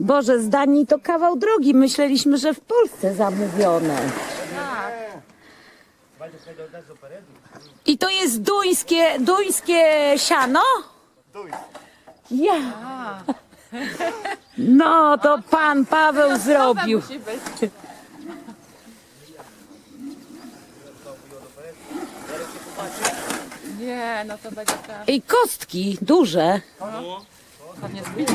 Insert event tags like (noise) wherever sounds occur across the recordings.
Boże, z Danii to kawał drogi. Myśleliśmy, że w Polsce zamówione. I to jest duńskie, duńskie siano? Ja. No, to pan Paweł zrobił. Musi być. Nie, no to będzie tak. I kostki duże. Pewnie zbite.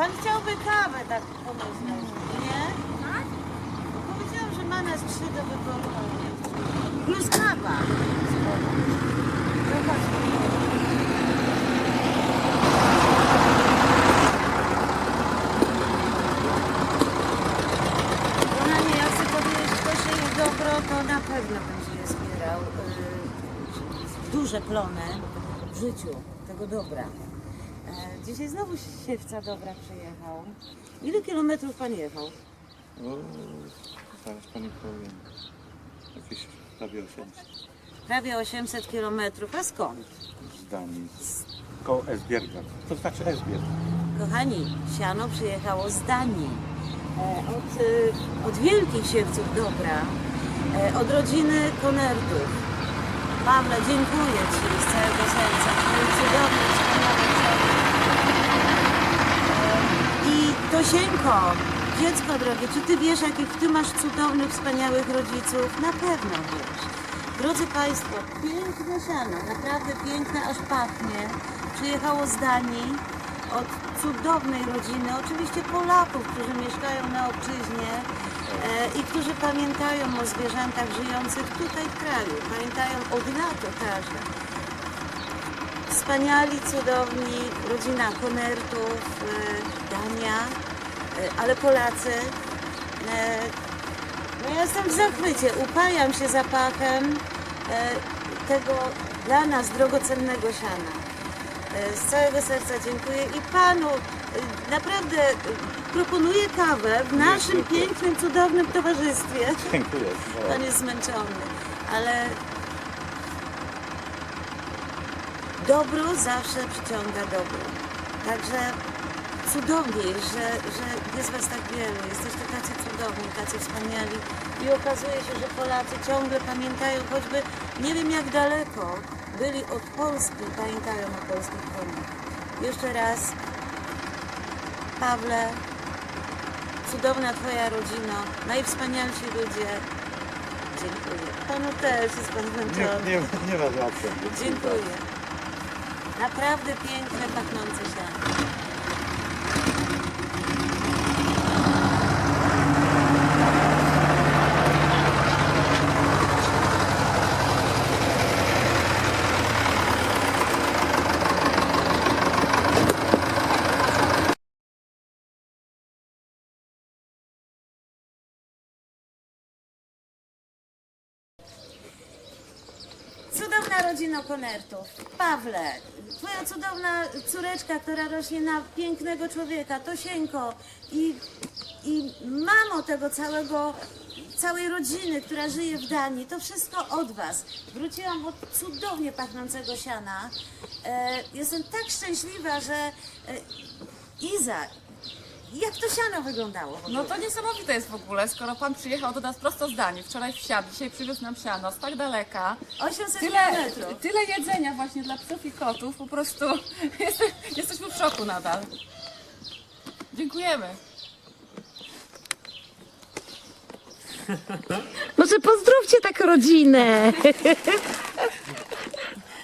Pan chciałby kawę, tak pomyślał, nie? Powiedziałam, że ma nas trzy do wyboru. Plus kawa. Kochanie, ja chcę powiedzieć, kto się je dobro, to na pewno będzie je. Yy, duże plony w życiu tego dobra. E, Dzisiaj znowu siewca dobra przyjechał. Ile kilometrów pan jechał? O, zaraz pani powiem. Jakieś prawie 800 Prawie 800 kilometrów. A skąd? z Danii. Koło Esbjerga. To znaczy Esbjerg. Kochani, siano przyjechało z Danii. E, Od, e, od wielkich siewców dobra. E, Od rodziny Konertów. Pawle, dziękuję Ci z całego serca. Twój cudowny, wspaniały człowiek. E, I Tosieńko, dziecko drogie, czy Ty wiesz, jakich Ty masz cudownych, wspaniałych rodziców? Na pewno wiesz. Drodzy Państwo, piękne siano, naprawdę piękne, aż pachnie. Przyjechało z Danii od cudownej rodziny, oczywiście Polaków, którzy mieszkają na obczyźnie e, i którzy pamiętają o zwierzętach żyjących tutaj w kraju. Pamiętają od lat o każdym. Wspaniali, cudowni, rodzina Konertów, e, Dania, ale Polacy. E, no ja jestem w zachwycie, upajam się zapachem e, tego dla nas drogocennego siana. Z całego serca dziękuję i panu naprawdę proponuję kawę w naszym pięknym, cudownym towarzystwie. Dziękuję. (laughs) Pan jest zmęczony, ale dobro zawsze przyciąga dobro. Także cudownie, że, że jest Was tak wielu, jesteście tacy cudowni, tacy wspaniali i okazuje się, że Polacy ciągle pamiętają, choćby nie wiem jak daleko byli od Polski, pamiętają o polskich koniach. Jeszcze raz, Pawle, cudowna Twoja rodzina, najwspanialsi ludzie, Dziękuję. Panu też jest pan zmęczony. Nie, nie, nie ma za co. Dziękuję. Naprawdę piękne, pachnące siano. Cudowna rodzina Konertów. Pawle, twoja cudowna córeczka, która rośnie na pięknego człowieka, Tosieńko i, i mamo tego całego, całej rodziny, która żyje w Danii. To wszystko od was. Wróciłam od cudownie pachnącego siana. E, jestem tak szczęśliwa, że e, Iza, jak to siano wyglądało? w ogóle? No to niesamowite jest w ogóle, skoro pan przyjechał do nas prosto z Danii. Wczoraj wsiadł, dzisiaj przywiózł nam siano z tak daleka. 800 Tyle, kilometrów. tyle jedzenia właśnie dla psów i kotów, po prostu (laughs) jeste, jesteśmy w szoku nadal. Dziękujemy. (laughs) Może pozdrówcie tak rodzinę.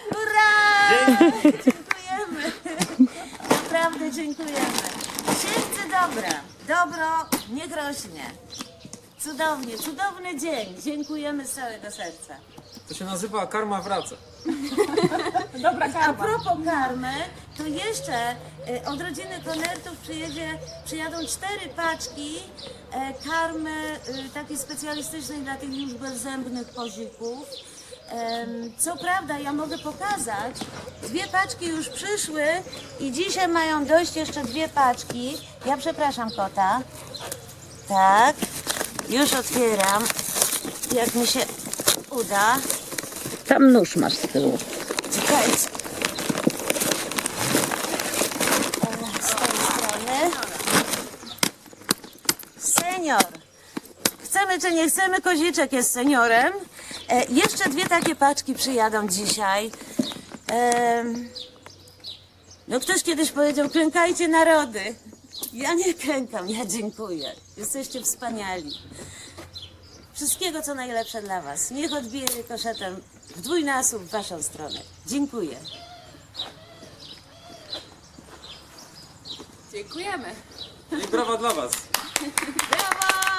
Hurra! Dziękujemy. Naprawdę dziękujemy. Dobra. Dobro niech rośnie. Cudownie, cudowny dzień. Dziękujemy z całego serca. To się nazywa karma wraca. (laughs) Dobra A karma. propos karmy, to jeszcze e, od rodziny Konertów przyjedzie, przyjadą cztery paczki e, karmy e, takiej specjalistycznej dla tych już bezzębnych kozików. Co prawda, ja mogę pokazać, dwie paczki już przyszły i dzisiaj mają dojść jeszcze dwie paczki. Ja przepraszam kota. Tak, już otwieram, jak mi się uda. Tam nóż masz z tyłu. Czekajcie. Z tej strony. Senior. Chcemy czy nie chcemy, koziczek jest seniorem. E, jeszcze dwie takie paczki przyjadą dzisiaj. Em, no ktoś kiedyś powiedział, klękajcie narody. Ja nie klękam, ja dziękuję. Jesteście wspaniali. Wszystkiego, co najlepsze dla Was. Niech odbije koszetem w dwójnasób w Waszą stronę. Dziękuję. Dziękujemy. I brawa dla Was. (laughs) Brawo!